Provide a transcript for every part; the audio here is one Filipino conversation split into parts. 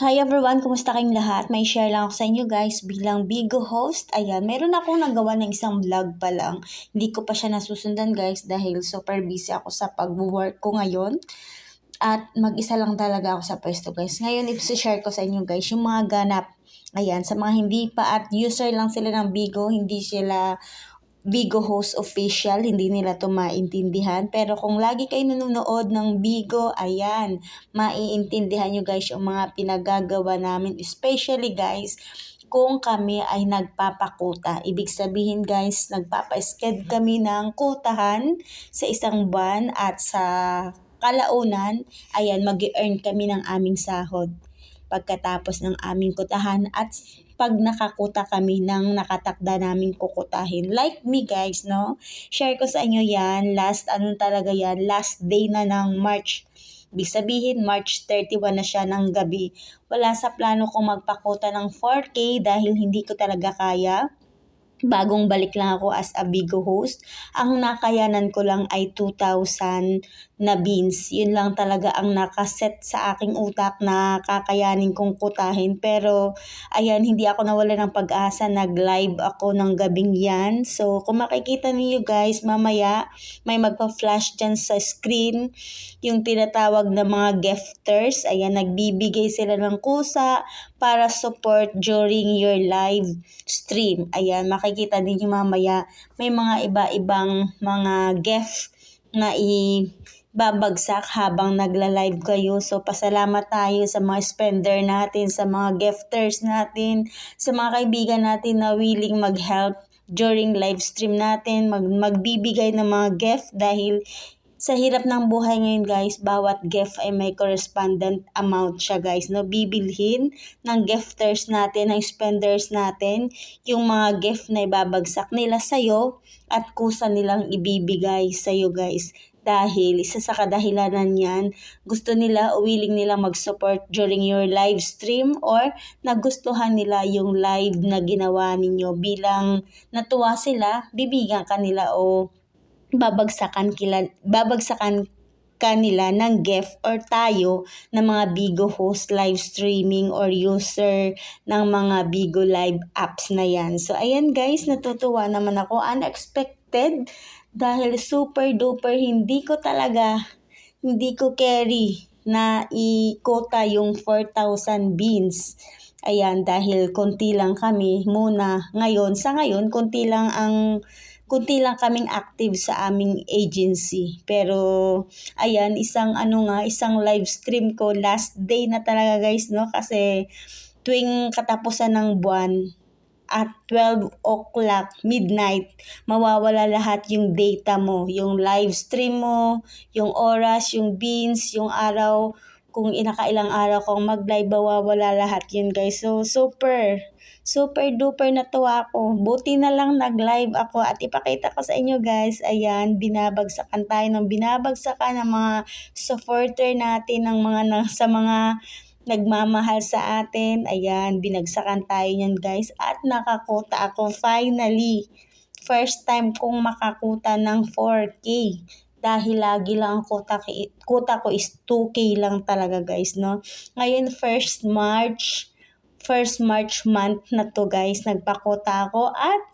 Hi everyone, kumusta kayong lahat? May share lang ako sa inyo guys bilang Bigo host. Ayan, meron akong nagawa ng isang vlog pa lang. Hindi ko pa siya nasusundan guys dahil super busy ako sa pag-work ko ngayon. At mag-isa lang talaga ako sa pwesto guys. Ngayon, i-share ko sa inyo guys yung mga ganap. Ayan, sa mga hindi pa at user lang sila ng Bigo, hindi sila Bigo Host Official, hindi nila to maintindihan. Pero kung lagi kayo nanonood ng Bigo, ayan, maiintindihan nyo guys yung mga pinagagawa namin. Especially guys, kung kami ay nagpapakuta. Ibig sabihin guys, nagpapa-sked kami ng kutahan sa isang buwan at sa kalaunan, ayan, mag earn kami ng aming sahod pagkatapos ng aming kutahan at pag nakakuta kami ng nakatakda namin kukutahin. Like me guys, no? Share ko sa inyo yan. Last, ano talaga yan? Last day na ng March. Ibig sabihin, March 31 na siya ng gabi. Wala sa plano kong magpakuta ng 4K dahil hindi ko talaga kaya bagong balik lang ako as a Bigo host. Ang nakayanan ko lang ay 2,000 na beans. Yun lang talaga ang nakaset sa aking utak na kakayanin kong kutahin. Pero, ayan, hindi ako nawala ng pag-asa. Nag-live ako ng gabing yan. So, kung makikita niyo guys, mamaya may magpa-flash dyan sa screen yung tinatawag na mga gifters. Ayan, nagbibigay sila ng kusa para support during your live stream. Ayan, makikita din yung mamaya may mga iba-ibang mga gift na i babagsak habang nagla-live kayo. So, pasalamat tayo sa mga spender natin, sa mga gifters natin, sa mga kaibigan natin na willing mag-help during live stream natin, mag magbibigay ng mga gift dahil sa hirap ng buhay ngayon guys, bawat gift ay may correspondent amount siya guys. No? Bibilhin ng gifters natin, ng spenders natin, yung mga gift na ibabagsak nila sa'yo at kusa nilang ibibigay sa'yo guys dahil isa sa kadahilanan niyan, gusto nila o willing nila mag-support during your live stream or nagustuhan nila yung live na ginawa ninyo bilang natuwa sila, bibigyan kanila o babagsakan kila, babagsakan kanila ng gift or tayo ng mga Bigo host live streaming or user ng mga Bigo live apps na yan. So, ayan guys, natutuwa naman ako. Unexpected dahil super duper hindi ko talaga, hindi ko carry na i-quota yung 4,000 beans. Ayan, dahil konti lang kami muna ngayon. Sa ngayon, konti lang ang kunti lang kaming active sa aming agency. Pero, ayan, isang ano nga, isang live stream ko, last day na talaga guys, no? Kasi, tuwing katapusan ng buwan, at 12 o'clock, midnight, mawawala lahat yung data mo, yung live stream mo, yung oras, yung beans, yung araw, kung inakailang araw kong mag-live, mawawala lahat yun guys. So, super, super duper natuwa ako. Buti na lang nag-live ako at ipakita ko sa inyo guys, ayan, binabagsakan tayo ng binabagsakan ng mga supporter natin, ng mga, na, sa mga nagmamahal sa atin. Ayan, binagsakan tayo niyan guys. At nakakuta ako finally. First time kong makakuta ng 4K dahil lagi lang ang kuta, kuta ko is 2K lang talaga guys, no? Ngayon, first March, first March month na to guys, nagpakuta ako at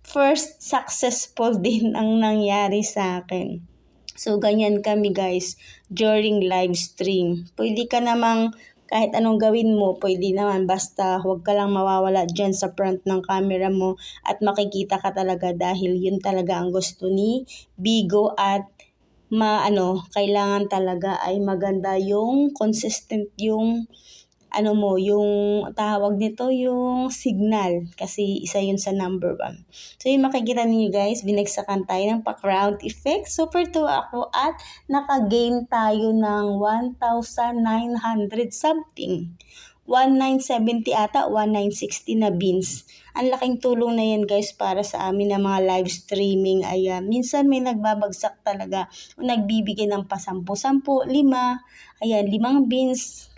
first successful din ang nangyari sa akin. So, ganyan kami guys during live stream. Pwede ka namang kahit anong gawin mo, pwede naman. Basta huwag ka lang mawawala dyan sa front ng camera mo at makikita ka talaga dahil yun talaga ang gusto ni Bigo at maano, kailangan talaga ay maganda yung consistent yung ano mo, yung tawag nito, yung signal. Kasi isa yun sa number one. So, yung makikita niyo guys, binagsakan tayo ng pa-crowd effect. Super tuwa ako at naka-gain tayo ng 1,900 something. 1970 ata, 1960 na beans. Ang laking tulong na yan guys para sa amin na mga live streaming. Ayan, minsan may nagbabagsak talaga o nagbibigay ng pasampu, sampu, lima. Ayan, limang beans,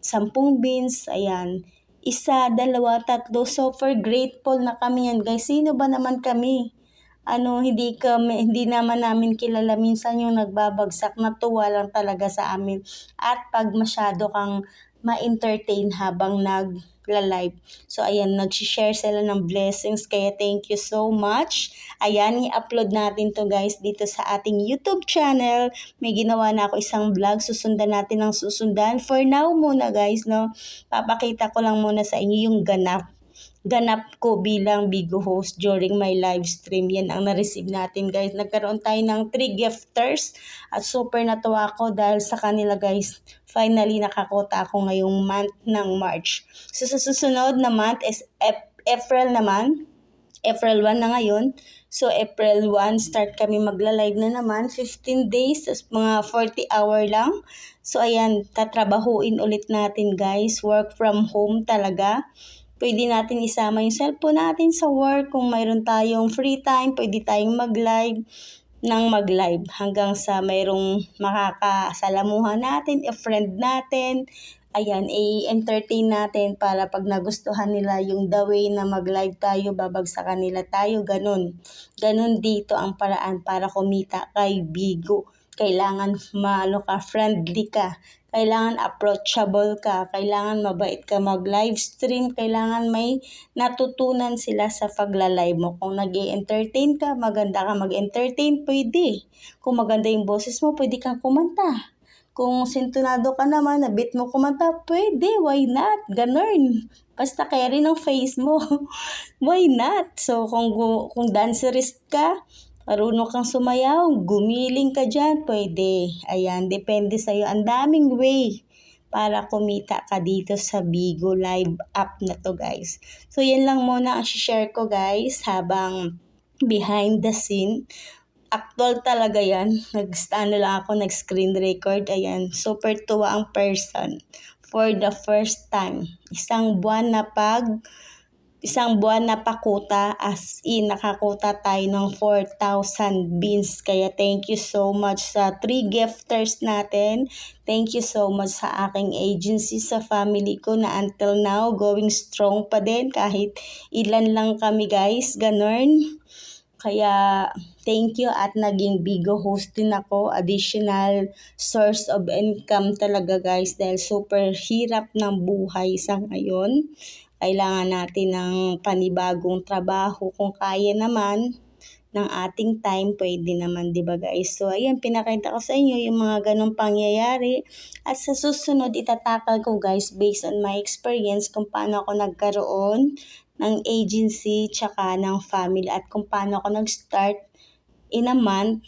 sampung beans, ayan, isa, dalawa, tatlo. Super grateful na kami yan, guys. Sino ba naman kami? Ano, hindi kami, hindi naman namin kilala. Minsan yung nagbabagsak, natuwa lang talaga sa amin. At pag masyado kang ma-entertain habang nag-live. So, ayan, nag-share sila ng blessings. Kaya, thank you so much. Ayan, i-upload natin to guys dito sa ating YouTube channel. May ginawa na ako isang vlog. Susundan natin ang susundan. For now muna guys, no, papakita ko lang muna sa inyo yung ganap ganap ko bilang Bigo host during my live stream. Yan ang na-receive natin guys. Nagkaroon tayo ng 3 gifters at super natuwa ako dahil sa kanila guys. Finally nakakota ako ngayong month ng March. So sa susunod na month is April naman. April 1 na ngayon. So, April 1, start kami magla-live na naman. 15 days, tas mga 40 hour lang. So, ayan, tatrabahuin ulit natin guys. Work from home talaga pwede natin isama yung cellphone natin sa work. Kung mayroon tayong free time, pwede tayong mag-live ng mag-live hanggang sa mayroong makakasalamuhan natin, i-friend natin, ayan, i-entertain natin para pag nagustuhan nila yung the way na mag-live tayo, babagsakan nila tayo, ganun. Ganun dito ang paraan para kumita kay Bigo. Kailangan maano ka, friendly ka kailangan approachable ka, kailangan mabait ka mag-live stream, kailangan may natutunan sila sa pagla-live mo. Kung nag entertain ka, maganda ka mag-entertain, pwede. Kung maganda yung boses mo, pwede kang kumanta. Kung sintonado ka naman, nabit mo kumanta, pwede, why not? Ganun. Basta carry ng face mo. why not? So, kung, kung dancerist ka, Marunong kang sumayaw, gumiling ka dyan, pwede. Ayan, depende sa'yo. Ang daming way para kumita ka dito sa Bigo Live app na to guys. So yan lang muna ang share ko guys habang behind the scene. Actual talaga yan. Nag, ano lang ako, nag-screen record. Ayan, super tuwa ang person. For the first time. Isang buwan na pag isang buwan na pakuta as in nakakuta tayo ng 4,000 beans. Kaya thank you so much sa 3 gifters natin. Thank you so much sa aking agency, sa family ko na until now going strong pa din kahit ilan lang kami guys. Ganon. Kaya thank you at naging bigo host din ako. Additional source of income talaga guys dahil super hirap ng buhay sa ngayon kailangan natin ng panibagong trabaho. Kung kaya naman ng ating time, pwede naman, di ba guys? So, ayan, pinakita ko sa inyo yung mga ganong pangyayari. At sa susunod, itatakal ko guys, based on my experience, kung paano ako nagkaroon ng agency, tsaka ng family, at kung paano ako nag-start in a month,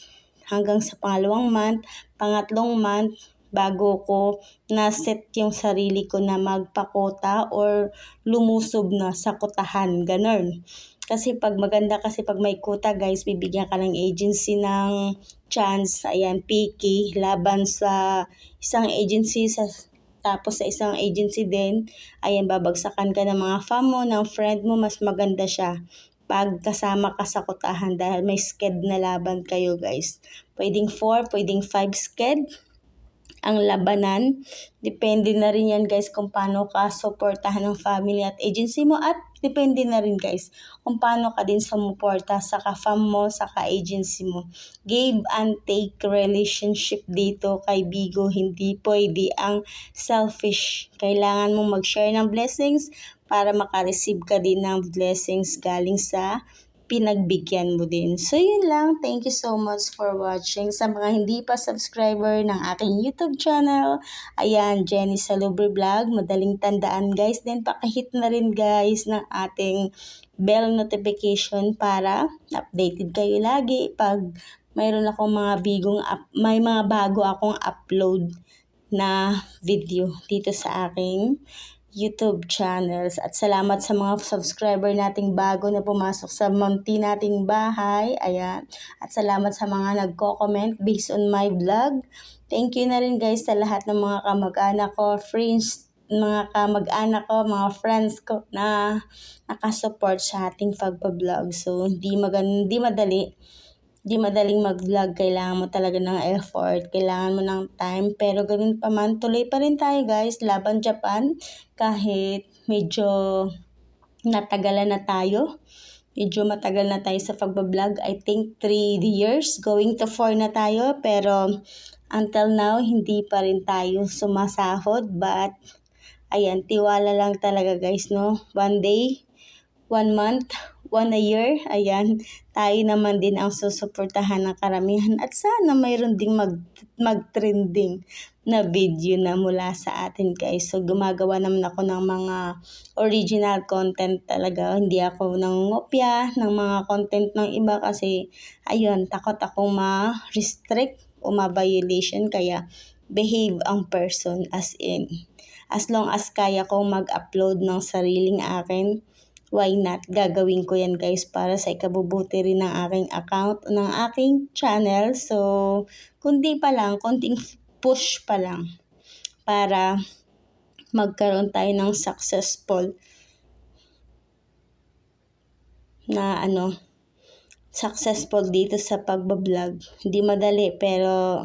hanggang sa pangalawang month, pangatlong month, bago ko na-set yung sarili ko na magpakota or lumusob na sa kotahan. Ganun. Kasi pag maganda kasi pag may kuta guys, bibigyan ka ng agency ng chance, ayan, picky, laban sa isang agency sa tapos sa isang agency din, ayan, babagsakan ka ng mga fam mo, ng friend mo, mas maganda siya pag kasama ka sa kutahan dahil may sked na laban kayo guys. Pwedeng 4, pwedeng 5 sked ang labanan. Depende na rin yan guys kung paano ka supportahan ng family at agency mo at depende na rin guys kung paano ka din sumuporta sa ka-fam mo, sa ka-agency mo. Give and take relationship dito kay Bigo, hindi pwede ang selfish. Kailangan mo mag-share ng blessings para makareceive ka din ng blessings galing sa pinagbigyan mo din. So, yun lang. Thank you so much for watching. Sa mga hindi pa subscriber ng aking YouTube channel, ayan, Jenny Salubre Vlog. Madaling tandaan, guys. Then, pakihit na rin, guys, ng ating bell notification para updated kayo lagi pag mayroon akong mga bigong up, may mga bago akong upload na video dito sa aking YouTube channels. At salamat sa mga subscriber nating bago na pumasok sa munti nating bahay. Ayan. At salamat sa mga nagko-comment based on my vlog. Thank you na rin guys sa lahat ng mga kamag-anak ko, friends, mga kamag-anak ko, mga friends ko na nakasupport sa ating pagpa-vlog. So, hindi, magan hindi madali di madaling mag-vlog, kailangan mo talaga ng effort, kailangan mo ng time, pero ganun pa man, tuloy pa rin tayo guys, laban Japan, kahit medyo natagalan na tayo, medyo matagal na tayo sa pagbablog, I think 3 years, going to 4 na tayo, pero until now, hindi pa rin tayo sumasahod, but Ayan, tiwala lang talaga guys, no? One day, one month, one a year. Ayan, tayo naman din ang susuportahan ng karamihan. At sana mayroon ding mag, mag-trending na video na mula sa atin guys. So, gumagawa naman ako ng mga original content talaga. Hindi ako nangungopya ng mga content ng iba kasi, ayun, takot akong ma-restrict o ma-violation. Kaya, behave ang person as in. As long as kaya kong mag-upload ng sariling akin, why not? Gagawin ko yan guys para sa ikabubuti rin ng aking account, ng aking channel. So, kundi pa lang, konting push pa lang para magkaroon tayo ng successful na ano, successful dito sa pagbablog. Hindi madali pero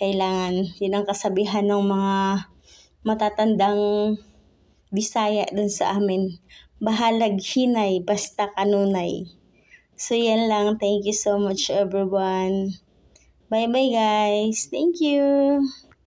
kailangan, yun ang kasabihan ng mga matatandang Bisaya dun sa amin. Bahalag hinay, basta kanunay. So, yan lang. Thank you so much, everyone. Bye-bye, guys. Thank you.